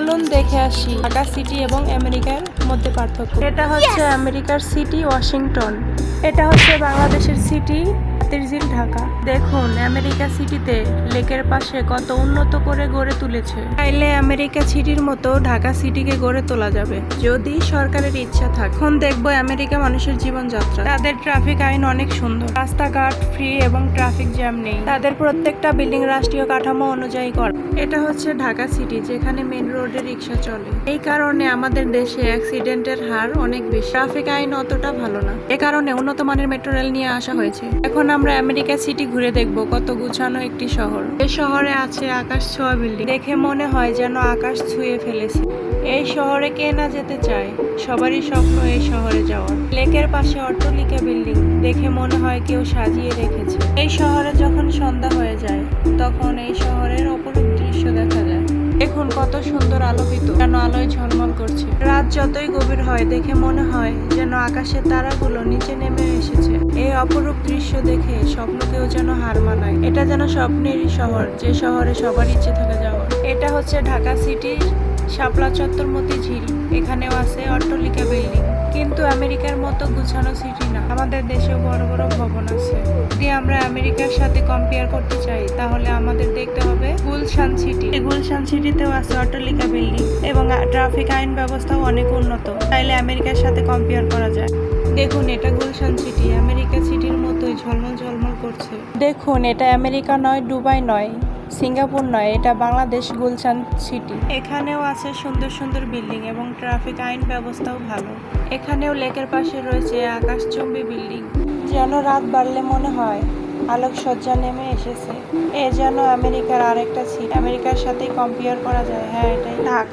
চলুন দেখে আসি। ঢাকা সিটি এবং আমেরিকার মধ্যে পার্থক্য। এটা হচ্ছে আমেরিকার সিটি ওয়াশিংটন। এটা হচ্ছে বাংলাদেশের সিটি হাতিরঝিল ঢাকা। দেখুন, আমেরিকা সিটিতে লেকের পাশে কত উন্নত করে গড়ে তুলেছে। চাইলে আমেরিকা সিটির মতো ঢাকা সিটিকে গড়ে তোলা যাবে, যদি সরকারের ইচ্ছা থাকে। এখন দেখব আমেরিকা মানুষের জীবনযাত্রা। তাদের ট্রাফিক আইন অনেক সুন্দর। রাস্তাঘাট ফ্রি এবং ট্রাফিক জ্যাম নেই। তাদের প্রত্যেকটা বিল্ডিং রাষ্ট্রীয় কাঠামো অনুযায়ী করা। এটা হচ্ছে ঢাকা সিটি, যেখানে মেন রোডে রিক্সা চলে। এই কারণে আমাদের দেশে অ্যাক্সিডেন্টের হার অনেক বেশি। ট্রাফিক আইন অতটা ভালো না। এ কারণে উন্নত মানের মেট্রো রেল নিয়ে আসা হয়েছে। এখন আমরা আমেরিকা সিটি ঘুরে দেখব কত গুছানো একটি শহর। এই শহরে আছে আকাশ ছোঁয়া বিল্ডিং। দেখে মনে হয় যেন আকাশ ছুঁয়ে ফেলেছে। এই শহরে কে না যেতে চায়? সবারই স্বপ্ন এই শহরে যাওয়ার। লেকের পাশে অট্টালিকা বিল্ডিং। দেখে মনে হয় কেউ সাজিয়ে রেখেছে। এই শহরে যখন সন্ধ্যা হয়ে যায়, তখন এই শহরের অপরূপ দৃশ্য দেখা যায়। দেখুন কত সুন্দর আলোকিত, যেন আলোয় ঝলমল করছে। রাত যতই গভীর হয়, দেখে মনে হয় যেন আকাশের তারাগুলো নিচে নেমে এসেছে। এই অপরূপ দৃশ্য দেখে স্বপ্নকেও যেন হার মানায়। এটা যেন স্বপ্নেরই শহর, যে শহরে সবার ইচ্ছে থাকে যাওয়ার। এটা হচ্ছে ঢাকা সিটির শাপলা চত্বর মতি ঝিল। এখানেও আছে অট্টালিকা বিল্ডিং। কিন্তু আমেরিকার মতো গুছানো সিটি না। আমাদের দেশেও বড় বড় ভবন আছে। যদি আমরা আমেরিকার সাথে কম্পেয়ার করতে চাই, তাহলে আমাদের দেখতে গুলশান সিটিতেও আছে অট্টালিকা বিল্ডিং এবং ট্রাফিক আইন ব্যবস্থাও অনেক উন্নত। তাইলে আমেরিকার সাথে কম্পেয়ার করা যায়। দেখুন এটা গুলশান সিটি আমেরিকা সিটির মতোই ঝলমল ঝলমল করছে। দেখুন এটা আমেরিকা নয় দুবাই নয় সিঙ্গাপুর নয় এটা বাংলাদেশ গুলশান সিটি এখানেও আছে সুন্দর সুন্দর বিল্ডিং এবং ট্রাফিক আইন ব্যবস্থাও ভালো। এখানেও লেকের পাশে রয়েছে আকাশচম্বী বিল্ডিং। যেন রাত বাড়লে মনে হয়। আলোকসজ্জা নেমে এসেছে। এ যেন আমেরিকার আরেকটা ছিল। আমেরিকার সাথে কম্পেয়ার করা যায়। হ্যাঁ এটাই। ঢাকা